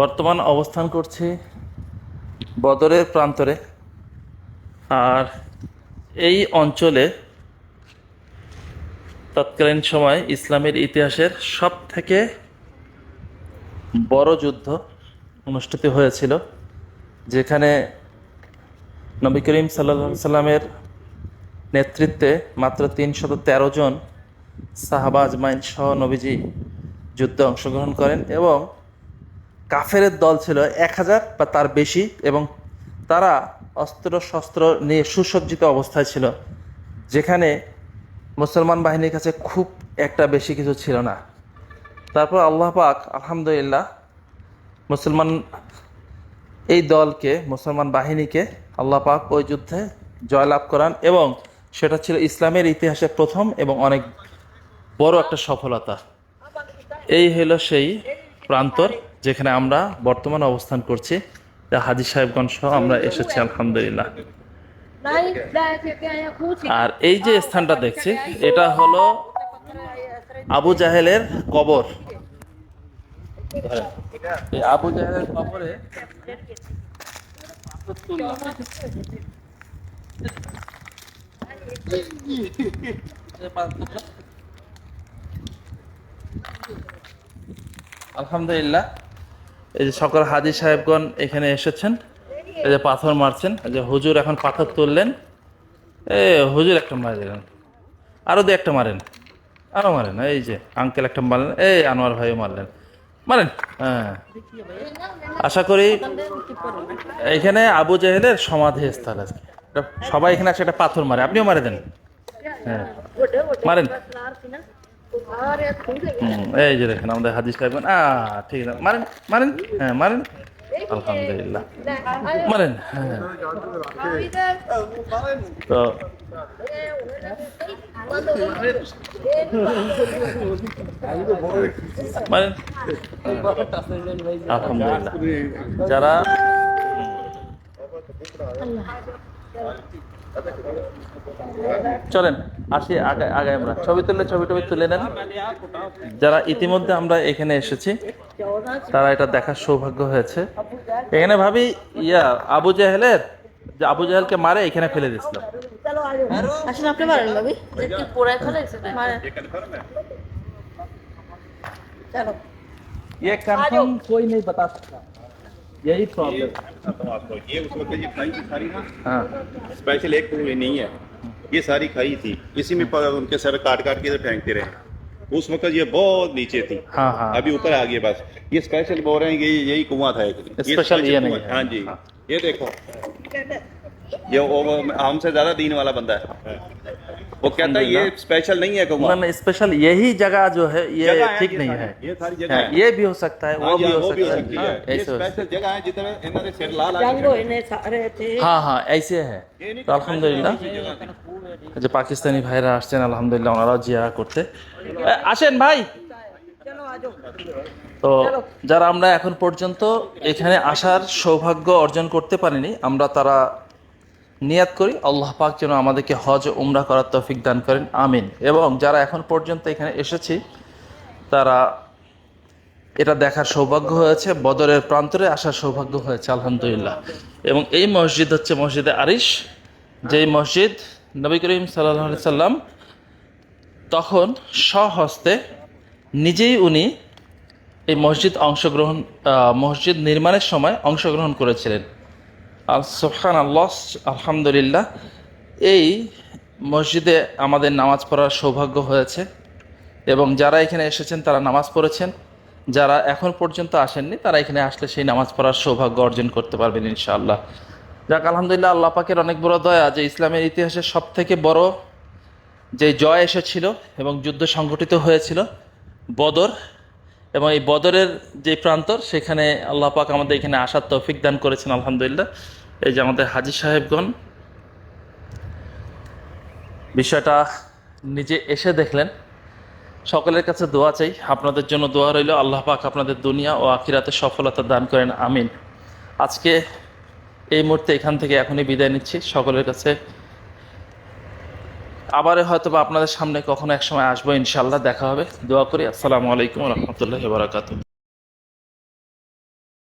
বর্তমান অবস্থান করছি বদরের প্রান্তরে। আর এই অঞ্চলে তৎকালীন সময় ইসলামের ইতিহাসের সব থেকে বড় যুদ্ধ অনুষ্ঠিত হয়েছিল, যেখানে নবী করিম সাল্লা সাল্লামের নেতৃত্বে মাত্র তিনশত তেরো জন সাহাবা মাইন সহ নবীজি যুদ্ধে অংশগ্রহণ করেন এবং কাফেরের দল ছিল এক হাজার বা তার বেশি এবং তারা অস্ত্র শস্ত্র নিয়ে সুসজ্জিত অবস্থায় ছিল, যেখানে মুসলমান বাহিনীর কাছে খুব একটা বেশি কিছু ছিল না। তারপর আল্লাহ পাক, আলহামদুলিল্লাহ, মুসলমান এই দলকে, মুসলমান বাহিনীকে আল্লাহ পাক ওই যুদ্ধে জয়লাভ করান এবং সেটা ছিল ইসলামের ইতিহাসে প্রথম এবং অনেক বড় একটা সফলতা। এই হলো সেই প্রান্তর। যেখানে আমরা বর্তমান অবস্থান করছি হাজি সাহেবগঞ্জ সহ আমরা এসেছি, আলহামদুলিল্লাহ। আর এই যে স্থানটা দেখছি, এটা হলো আবু জাহেলের কবর। এই আবু জাহেলের কবরে আলহামদুলিল্লাহ এই যে সকল হাজি সাহেবগণ এখানে এসেছেন, এই যে পাথর মারছেন, এই যে হুজুর এখন পাথর তুললেন, এ হুজুর একটা মারে দিলেন আরও দু একটা মারেন আরও মারেন, এই যে আঙ্কেল একটা মারলেন, এই আনোয়ার ভাইও মারলেন, মারেন হ্যাঁ। আশা করি এখানে আবু জাহেদের সমাধি স্থল আজকে। সবাই এখানে আসে, একটা পাথর মারে, আপনিও মারে দেন। হ্যাঁ। মারেন। এই যে দেখেন আমাদের হাজি সাহেব আ, ঠিক আছে। মারেন মারেন হ্যাঁ মারেন। আলহামদুলিল্লাহ। মারেন হ্যাঁ। তো, মারেন। আলহামদুলিল্লাহ। যারা চলেন আসি আগে আগে আমরা ছবি তুললে ছবি টবি তুলে নেন যারা ইতিমধ্যে আমরা এখানে এসেছি তারা এটা দেখার সৌভাগ্য হয়েছে এখানে ভাবি ইয়া আবু জাহেলের যে আবু জাহেলকে মারে এখানে ফেলে দিয়েছিল আসলে আপনি পারেন ভাবি একটু পোড়ায় ফেলে মারেন চলো ये कंफर्म कोई नहीं बता सकता यही प्रॉब्लम आपको। ये उस वक्त ये खाई थी सारी ना हाँ। स्पेशल एक तो ये नहीं है। ये सारी खाई थी। इसी में उनके सर काट काट के फेंकते रहे। उस वक्त ये बहुत नीचे थी। हाँ हाँ। अभी ऊपर आ गई बस। ये स्पेशल बोल रहे हैं कि यही कुआँ था एक। स्पेशल ये नहीं है। हाँ जी। हाँ। ये देखो। ये हमसे ज़्यादा दीन वाला बंदा है। वो कहता है ये स्पेशल नहीं है कुआं मैंने स्पेशल यही जगह जो है ये जगह है ठीक ये नहीं सारी- है ये सारी जगह हाँ, है। ये भी हो सकता है वो हाँ जी, भी हाँ, हो वो भी हो सकता सकती है है हाँ, ये ऐसे हो सकता स्पेशल जगह है जितने इन्होंने सिर लाल জাঙ্গো এনে সারে थे है। हाँ हाँ ऐसे है ये नहीं তো আলহামদুলিল্লাহ এই যে পাকিস্তানি ভাইরা আসছেন আলহামদুলিল্লাহ ওনারাও জিয়া করতে এ, আসেন ভাই তো যারা আমরা এখন পর্যন্ত এখানে আসার সৌভাগ্য অর্জন করতে পারিনি আমরা তারা নিয়াত করি, আল্লাহ পাক যেন আমাদেরকে হজ উমরা করার তৌফিক দান করেন, আমিন। এবং যারা এখন পর্যন্ত এখানে এসেছি, তারা এটা দেখার সৌভাগ্য হয়েছে, বদরের প্রান্তরে আসার সৌভাগ্য হয়েছে, আলহামদুলিল্লাহ। এবং এই মসজিদ হচ্ছে মসজিদে আরিশ, যেই মসজিদ নবী করিম সাল্লাহ সাল্লাম তখন স্বহস্তে নিজেই উনি এই মসজিদ অংশগ্রহণ মসজিদ নির্মাণের সময় অংশগ্রহণ করেছিলেন। আল সোহান আল্লাহ আলহামদুলিল্লাহ। এই মসজিদে আমাদের নামাজ পড়ার সৌভাগ্য হয়েছে এবং যারা এখানে এসেছেন তারা নামাজ পড়েছেন। যারা এখন পর্যন্ত আসেননি, তারা এখানে আসলে সেই নামাজ পড়ার সৌভাগ্য অর্জন করতে পারবেন ইনশাআল্লাহ। যাক, আলহামদুলিল্লাহ, আল্লাহ পাকের অনেক বড় দয়া যে ইসলামের ইতিহাসে সব থেকে বড় যে জয় এসেছিল এবং যুদ্ধ সংগঠিত হয়েছিল বদর এবং এই বদরের যে প্রান্তর, সেখানে আল্লাহ পাক আমাদের এখানে আসার তৌফিক দান করেছেন, আলহামদুলিল্লাহ। এই যে আমাদের হাজি সাহেবগণ, বিষয়টা নিজে এসে দেখলেন। সকলের কাছে দোয়া চাই, আপনাদের জন্য দোয়া রইল। আল্লাহ পাক আপনাদের দুনিয়া ও আখিরাতে সফলতা দান করেন, আমিন। আজকে এই মুহূর্তে এখান থেকে এখনই বিদায় নিচ্ছি। সকলের কাছে আবারও হয়তো বা আপনাদের সামনে কখনো এক সময় আসব ইনশাল্লাহ দেখা হবে। দোয়া করি, আসসালামু আলাইকুম রহমতুল্লাহ বারাকাতু